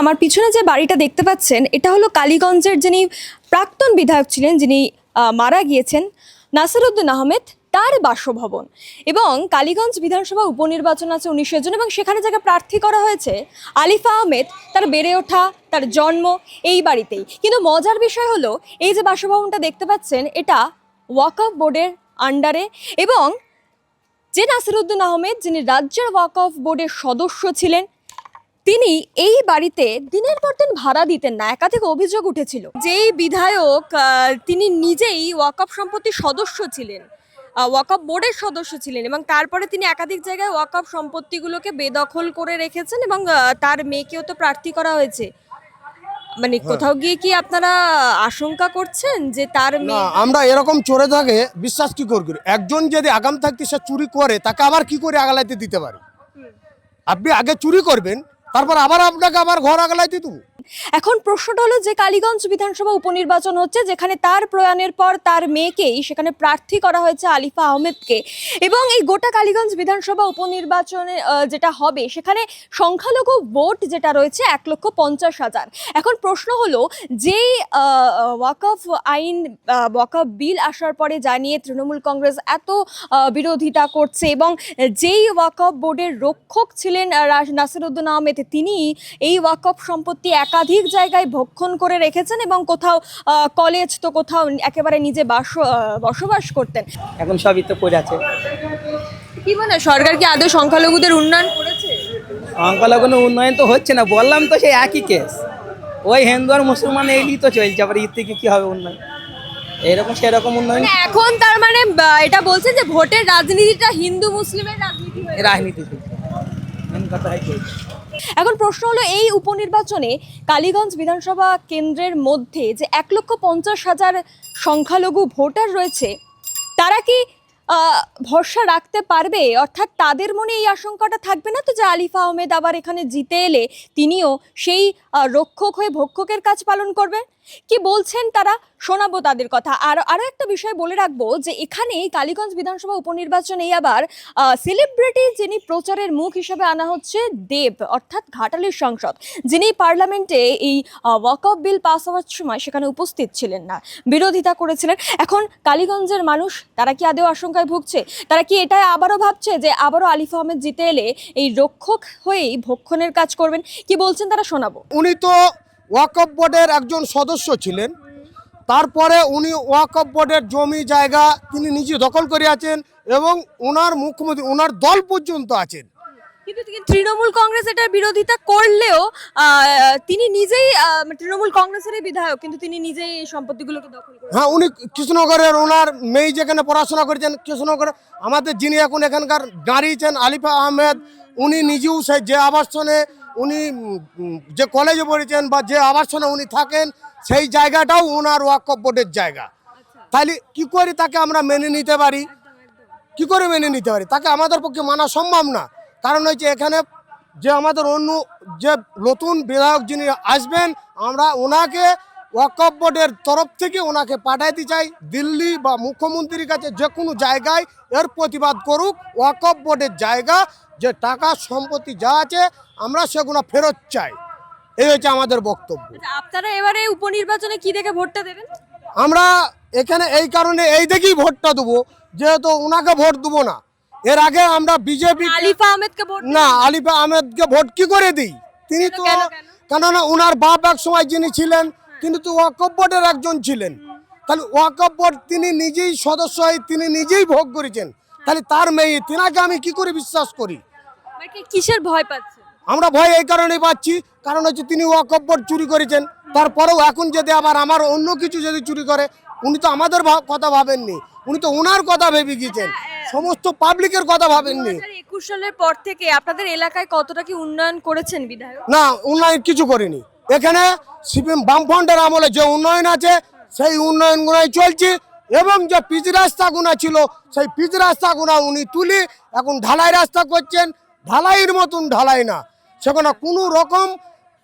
আমার পিছনে যে বাড়িটা দেখতে পাচ্ছেন, এটা হলো কালীগঞ্জের যিনি প্রাক্তন বিধায়ক ছিলেন, যিনি মারা গিয়েছেন নাসিরউদ্দিন আহমেদ, তার বাসভবন। এবং কালীগঞ্জ বিধানসভা উপনির্বাচন আছে উনিশের জন, এবং সেখানে যাকে প্রার্থী করা হয়েছে, আলিফা আহমেদ, তার বেড়ে ওঠা, তার জন্ম এই বাড়িতেই। কিন্তু মজার বিষয় হলো, এই যে বাসভবনটা দেখতে পাচ্ছেন, এটা ওয়াকফ বোর্ডের আন্ডারে এবং যে নাসিরুদ্দিন আহমেদ, যিনি রাজ্যের ওয়াক অফ বোর্ডের সদস্য ছিলেন তিনি এই বাড়িতে দিনের পর দিন ভাড়া দিতেন না একাধিক অভিযোগ উঠেছিল। যেই বিধায়ক তিনি নিজেই ওয়াকফ সম্পত্তির সদস্য ছিলেন ওয়াকফ বোর্ডের সদস্য ছিলেন এবং তারপরে তিনি একাধিক জায়গায় ওয়াকফ সম্পত্তিগুলোকে বেদখল করে রেখেছেন এবং তার মেয়েকেও তো প্রার্থী করা হয়েছে। মানে কোথাও গিয়ে কি আপনারা আশঙ্কা করছেন যে তার আমরা এরকম চোরে থাকে বিশ্বাস কি করে করি? একজন যদি আগাম থাকতে সে চুরি করে তাকে আবার কি করে আগালাইতে দিতে পারে? আপনি আগে চুরি করবেন তারপর আবার আপনাকে আবার ঘর আগালাইতে দেবো। এখন প্রশ্নটা হলো যে কালীগঞ্জ বিধানসভা উপনির্বাচন হচ্ছে যেখানে তার প্রয়াণের পর তার মেয়েকেই সেখানে প্রার্থী করা হয়েছে আলিফা আহমেদকে। এবং এই গোটা কালীগঞ্জ বিধানসভা উপনির্বাচনে যেটা হবে সেখানে সংখ্যালঘু ভোট যেটা রয়েছে এক লক্ষ পঞ্চাশ হাজার। এখন প্রশ্ন হলো যে ওয়াকফ আইন ওয়াকফ বিল আসার পরে জানিয়ে তৃণমূল কংগ্রেস এত বিরোধিতা করছে এবং যেই ওয়াকফ বোর্ডের রক্ষক ছিলেন আহ, রা- নাসিরউদ্দিন তিনি এই ওয়াকফ সম্পত্তি একাধিক জায়গায় ভক্ষণ করে রেখেছেন এবং কোথাও কলেজ তো কোথাও একেবারে নিজে বাস বসবাস করতেন। এখন সবই তো পড়ে আছে। কি মনে সরকার কি আদৌ সংখ্যালঘুদের উন্নয়ন করেছে? সংখ্যালঘু উন্নয়ন তো হচ্ছে না বললাম তো সেই একই কেস ওই হিন্দু আর মুসলমান এইলি তো চলছে আবার এর থেকে কি হবে উন্নয়ন? এরকম সেরকম উন্নয়ন মানে এখন তার মানে এটা বলছেন যে ভোটের রাজনীতিটা হিন্দু মুসলিমের রাজনীতি রাজনীতি। কথা। এখন প্রশ্ন হলো, এই উপনির্বাচনে কালীগঞ্জ বিধানসভা কেন্দ্রের মধ্যে যে এক লক্ষ পঞ্চাশ হাজার সংখ্যালঘু ভোটার রয়েছে, তারা কি ভরসা রাখতে পারবে? অর্থাৎ তাদের মনে এই আশঙ্কাটা থাকবে না তো যে আলিফা আহমেদ আবার এখানে জিতে এলে তিনিও সেই রক্ষক হয়ে ভক্ষকের কাজ পালন করবে কি বলছেন তারা? শোনাবো তাদের কথা। আর আরও একটা বিষয় বলে রাখব যে এখানে কালীগঞ্জ বিধানসভা উপনির্বাচনে আবার সেলিব্রিটি যিনি প্রচারের মুখ হিসেবে আনা হচ্ছে দেব, অর্থাৎ ঘাটালের সংসদ। যিনি পার্লামেন্টে এই ওয়াকআপ বিল পাস হওয়ার সময় সেখানে উপস্থিত ছিলেন না। বিরোধিতা করেছিলেন। এখন কালীগঞ্জের মানুষ, তারা কি আদেও আশঙ্কায় ভুগছে? তারা কি এটাই আবারও ভাবছে যে, আবারও আলিফ আহমেদ জিতে এলে এই রক্ষক হয়েই ভক্ষণের কাজ করবেন? কি বলছেন তারা শোনাবো। উনি তো ওয়াকফ বোর্ডের একজন সদস্য ছিলেন। তারপরে উনি ওয়াকফ বোর্ডের জমি জায়গা তিনি নিজে দখল করে আছেন এবং ওনার মুখ্যমন্ত্রী ওনার দল পর্যন্ত আছেন। কিন্তু তৃণমূল কংগ্রেস এটার বিরোধিতা করলেও তিনি নিজেই তৃণমূল কংগ্রেসেরই বিধায়ক কিন্তু তিনি নিজেই এই সম্পত্তিগুলোকে দখল হ্যাঁ উনি কৃষ্ণনগরের ওনার মেয়ে যেখানে পড়াশোনা করেছেন কৃষ্ণনগরে আমাদের যিনি এখন এখানকার দাঁড়িয়েছেন আলিফা আহমেদ উনি নিজেও সেই যে আবাসনে উনি যে কলেজে পড়েছেন বা যে আবাসনে উনি থাকেন সেই জায়গাটাও ওনার ওয়াকফ বোর্ডের জায়গা। তাহলে কি করে তাকে আমরা মেনে নিতে পারি? কি করে মেনে নিতে পারি? তাকে আমাদের পক্ষে মানা সম্ভব না। কারণ হচ্ছে এখানে যে আমাদের অন্য যে নতুন বিধায়ক যিনি আসবেন আমরা ওনাকে ওয়াকফ বোর্ডের তরফ থেকে ওনাকে পাঠাইতে চাই। দিল্লি বা মুখ্যমন্ত্রীর কাছে যে কোনো জায়গায় এর প্রতিবাদ করুক ওয়াকফ বোর্ডের জায়গা যে টাকা সম্পত্তি যা আছে আমরা সেগুলো ফেরত চাই। এই হচ্ছে আমাদের বক্তব্য। আচ্ছা, আপনারা এবারে উপনির্বাচনে কি দেখে ভোটটা দেবেন? আমরা এখানে এই কারণে এই দেখেই ভোটটা দেবো যেহেতু ওনাকে ভোট দেবো না। এর আগে আমরা বিজেপি আলিফা আহমেদকে ভোট না আলিফা আহমেদকে ভোট কি করে দিই? তিনি তো কেন, কেন? কেননা ওনার বাপ এক সময় যিনি ছিলেন তিনি তো ওয়াকফ বোর্ডের একজন ছিলেন। তাহলে ওয়াকফ বোর্ড তিনি নিজেই সদস্য হয়ে তিনি নিজেই ভোগ করেছেন। তাহলে তার মেয়ে তিনাকে আমি কি করে বিশ্বাস করি? কিসের ভয় পাচ্ছে আমরা ভয় এই কারণে পাচ্ছি কারণ হচ্ছে তিনি ওয়াকফ বোর্ড চুরি করেছেন। তারপরেও এখন যদি আবার আমার অন্য কিছু যদি চুরি করে উনি তো আমাদের কথা ভাবেননি। উনি তো ওনার কথা ভেবে গিয়েছেন। সমস্ত পাবলিকের কথা ভাবেননি। একুশ সালের পর থেকে আপনাদের এলাকায় কতটা কি উন্নয়ন করেছেন বিধায়ক? না উন্নয়ন কিছু করেনি। এখানে সিপিএম বামফ্রন্টের আমলে যে উন্নয়ন আছে, সেই উন্নয়নগুলোই চলছে এবং যে পিচ রাস্তাগুনা ছিল, সেই পিচ রাস্তাগুনা উনি তুলি, এখন ঢালাই রাস্তা করছেন, ঢালাইয়ের মতন ঢালাই না। সেখানে কোনো রকম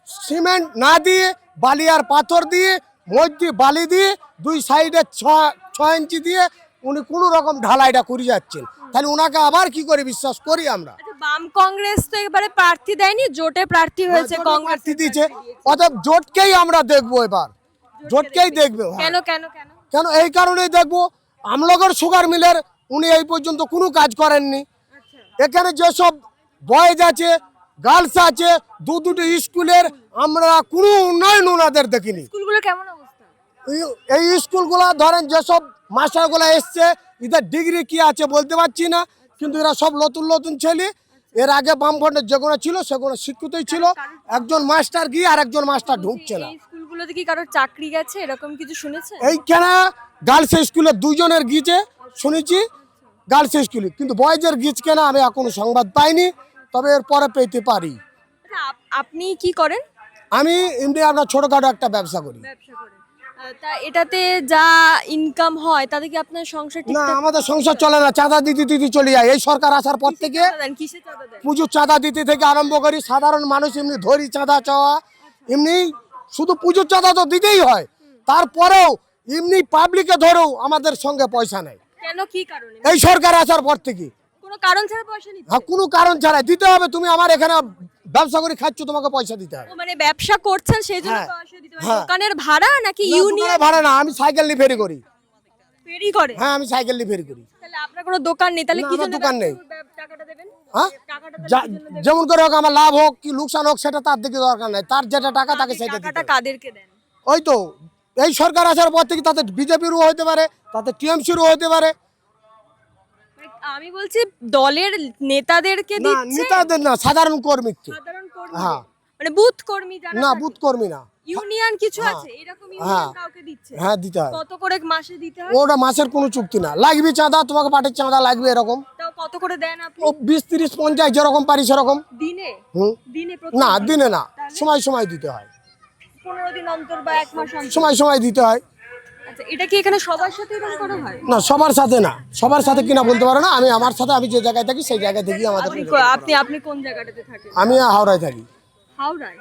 সিমেন্ট না দিয়ে, বালি আর পাথর দিয়ে মধ্যে বালি দিয়ে, দুই সাইডে ছ ছ ইঞ্চি দিয়ে উনি কোনো রকম ঢালাইটা করে যাচ্ছেন। তাহলে ওনাকে আবার কি করে বিশ্বাস করি আমরা? বাম কংগ্রেস তো এবারে প্রার্থী দেয়নি জোটে প্রার্থী হয়েছে কংগ্রেস প্রার্থী দিয়েছে। অতএব জোটকেই আমরা দেখব এবার। জোটকেই দেখবে। হ্যাঁ। কেন কেন কেন? কেন এই কারণেই দেখব আমলগর সুগার মিলের উনি এই পর্যন্ত কোনো কাজ করেননি। এখানে যেসব বয়েজ আছে গার্লস আছে দু দুটো স্কুলের আমরা কোনো উন্নয়ন ওনাদের দেখিনি। স্কুলগুলো কেমন অবস্থা? এই স্কুলগুলো ধরেন যেসব মাস্টারগুলো এসছে এদের ডিগ্রি কি আছে বলতে পারছি না কিন্তু এরা সব নতুন নতুন ছেলে। এর আগে বামফ্রন্টের যেগুলো ছিল সেগুলো শিক্ষিতই ছিল। একজন মাস্টার গিয়ে আর একজন মাস্টার ঢুকছে না। এই স্কুলগুলোতে কি কারোর চাকরি গেছে? এরকম কিছু শুনেছেন? এইখানে গার্লস স্কুলে দুজনের গিয়েছে শুনেছি গার্লস স্কুলে। কিন্তু বয়েজের গিয়েছে কেনা আমি এখনও সংবাদ পাইনি তবে এর পরে পেতে পারি। আচ্ছা, আপনি কি করেন? আমি এমনি আপনার ছোটখাটো একটা ব্যবসা করি। তা এটাতে যা ইনকাম হয় তাতে কি আপনার সংসার না আমাদের সংসার চলে না চাঁদা দিতে দিতে চলে যায়। এই সরকার আসার পর থেকে পুজোর চাঁদা দিতে থেকে আরম্ভ করি সাধারণ মানুষ এমনি ধরি চাঁদা চাওয়া এমনি শুধু পুজোর চাঁদা তো দিতেই হয়। তারপরেও এমনি পাবলিকে ধরেও আমাদের সঙ্গে পয়সা নেই। কেন? কি কারণে? এই সরকার আসার পর থেকে। কোনো কারণ ছাড়া পয়সা হ্যাঁ কোনো কারণ ছাড়াই দিতে হবে তুমি আমার এখানে ব্যবসা করে খাচ্ছ তোমাকে পয়সা দিতে হবে। মানে ব্যবসা করছেন সেই জন্য হ্যাঁ, হবে হ্যাঁ। দোকানের ভাড়া নাকি ইউনিয়ন ভাড়া না আমি সাইকেল নিয়ে ফেরি করি। ফেরি করে? হ্যাঁ আমি সাইকেল নিয়ে ফেরি করি। তাহলে আপনার কোনো দোকান নেই তাহলে না, কি দোকান নেই। টাকাটা দেবেন? হ্যাঁ? যেমন করে হোক আমার লাভ হোক কি লোকসান হোক সেটা তার দিকে দরকার নাই। তার যেটা টাকা তাকে সেটা টাকাটা কাদেরকে দেন? ওই তো এই সরকার আসার পর থেকে তাতে বিজেপিরও হতে পারে তাতে টিএমসিরও হতে পারে। মানে আমি বলছি দলের নেতাদেরকে না দিচ্ছে? নেতাদের না সাধারণ কর্মীকে। সাধারণ কর্মী? হ্যাঁ। মানে বুথ কর্মী যারা না বুথ কর্মী না। ইউনিয়ন কিছু আছে? এরকম ইউনিয়ন হ্যাঁ। কাউকে দিচ্ছে? হ্যাঁ দিতে হয়। কত করে মাসে দিতে হয়? ওটা মাসের কোনো চুক্তি না। লাগবে চাঁদা তোমাকে পাটের চাঁদা লাগবে এরকম। তাও কত করে দেন আপনি? ও বিশ তিরিশ পঞ্চাশ যেরকম পারি সেরকম। দিনে? হুম। দিনে না দিনে না। সময় সময় দিতে হয়। পনেরো দিন অন্তর বা এক মাস অন্তর? সময় সময় দিতে হয়। আচ্ছা এটা কি এখানে সবার সাথে এরকম করা হয়? না সবার সাথে না। সবার সাথে কিনা বলতে পারো না। আমি আমার সাথে আমি যে জায়গায় থাকি সেই জায়গায় থেকে আমাদের আপনি আপনি কোন জায়গাটাতে থাকেন? আমি হাওড়ায় থাকি। হাওড়ায়?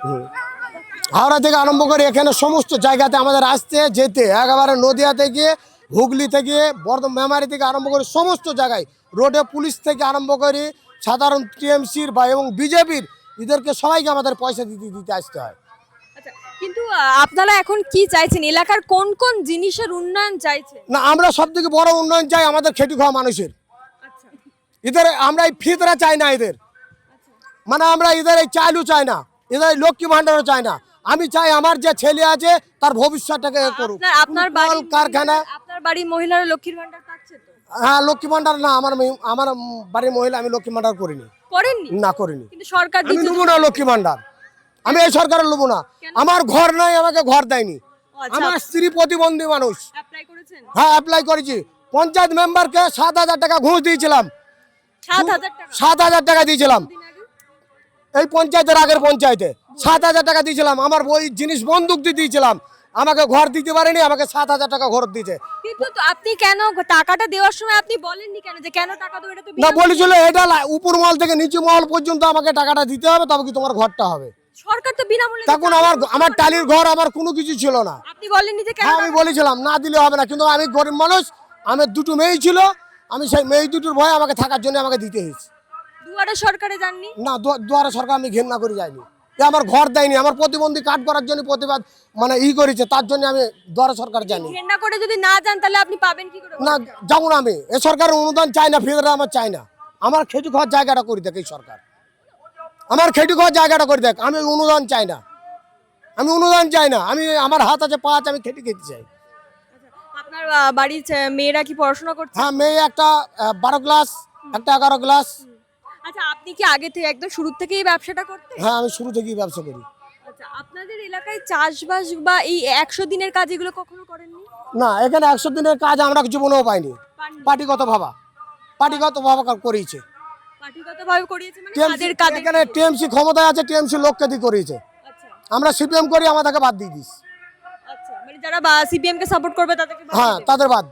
হাওড়া থেকে আরম্ভ করে এখানে সমস্ত জায়গাতে আমাদের আসতে যেতে একেবারে নদিয়া থেকে হুগলি থেকে বর্ধমান মেমারি থেকে আরম্ভ করে সমস্ত জায়গায়। রোডে পুলিশ থেকে আরম্ভ করে সাধারণ টিএমসির বা এবং বিজেপির এদেরকে সবাইকে আমাদের পয়সা দিতে দিতে আসতে হয়। আচ্ছা কিন্তু আপনারা এখন কি চাইছেন? এলাকার কোন কোন জিনিসের উন্নয়ন চাইছেন? না আমরা সব থেকে বড় উন্নয়ন চাই আমাদের খেটে খাওয়া মানুষের। আচ্ছা। এদের আমরা এই ফিতরা চাই না এদের। মানে আমরা এদের এই চালু চাই না এদের লক্ষ্মী ভাণ্ডারও চাই না। আমি চাই আমার যে ছেলে আছে তার ভবিষ্যৎটাকে করুক। আপনার বাড়ি কারখানা। আপনার বাড়ি মহিলারা লক্ষ্মীর ভান্ডার পাচ্ছে তো? হ্যাঁ লক্ষ্মী ভান্ডার না আমার আমার বাড়ির মহিলা আমি লক্ষ্মী ভান্ডার করিনি। করেননি? না করিনি। কিন্তু সরকার আমি নেব না লক্ষ্মী ভান্ডার আমি এই সরকারের নেব না। আমার ঘর নাই আমাকে ঘর দেয়নি। আচ্ছা। আমার স্ত্রী প্রতিবন্ধী মানুষ। হ্যাঁ অ্যাপ্লাই করেছি। পঞ্চায়েত মেম্বারকে সাত হাজার টাকা ঘুষ দিয়েছিলাম। সাত হাজার টাকা? দিয়েছিলাম। এই পঞ্চায়েতের আগের পঞ্চায়েতে। সাত হাজার টাকা দিয়েছিলাম আমার ওই জিনিস বন্দুক দিয়ে দিয়েছিলাম। আমাকে ঘর দিতে পারেনি আমাকে সাত হাজার টাকা ঘর কিন্তু আপনি কেন টাকাটা দেওয়ার সময় আপনি বলেননি কেন যে কেন টাকা দেবো এটা তো না বলেছিল এটা উপর মহল থেকে নিচু মহল পর্যন্ত আমাকে টাকাটা দিতে হবে তবে কি তোমার ঘরটা হবে? সরকার তো বিনামূল্যে তখন আমার আমার টালির ঘর আমার কোনো কিছু ছিল না। আপনি বলেননি যে কেন হ্যাঁ আমি বলেছিলাম না দিলে হবে না কিন্তু আমি গরিব মানুষ আমার দুটো মেয়ে ছিল আমি সেই মেয়ে দুটোর ভয়ে আমাকে থাকার জন্য আমাকে দিতে হয়েছে। দুয়ারে সরকারে যাননি? না দুয়ারে সরকার আমি ঘেন্না করে যাইনি। এ আমার ঘর দেয়নি আমার প্রতিবন্ধী কার্ড করার জন্য প্রতিবাদ মানে ই করেছে তার জন্য আমি দুয়ারে সরকার জানি। ঘেন্না করে যদি না যান তাহলে আপনি পাবেন কি করে? না যাব না আমি। এ সরকারের অনুদান চাই না ফেরত আমার চাই না। আমার খেটু খাওয়ার জায়গাটা করে দেখ এই সরকার। আমার খেটু খাওয়ার জায়গাটা করে দেখ আমি অনুদান চাই না। আমি অনুদান চাই না আমি আমার হাত আছে পা আছে আমি খেটে খেতে চাই। আপনার বাড়ির মেয়েরা কি পড়াশোনা করছে? হ্যাঁ মেয়ে একটা বারো ক্লাস একটা এগারো ক্লাস আচ্ছা আপনি কি আগে থেকে একদম শুরু থেকেই ব্যবসাটা করতেন? হ্যাঁ আমি শুরু থেকেই ব্যবসা করি। আচ্ছা আপনাদের এলাকায় চাষবাস বা এই একশো দিনের কাজ এগুলো কখনো করেননি? না এখানে একশো দিনের কাজ আমরা জীবনেও পাইনি। পার্টিগত ভাবা। পার্টিগত ভাবা করিয়েছে। পার্টিগতভাবে করিয়েছে মানে TMC কাদের কাদের? এখানে টিএমসি ক্ষমতায় আছে টিএমসি লোককে দিয়ে করিয়েছে। আচ্ছা। আমরা সিপিএম করি আমাদেরকে বাদ দিয়ে দিস। আচ্ছা মানে যারা সিপিএম কে সাপোর্ট করবে তাদেরকে হ্যাঁ তাদের বাদ।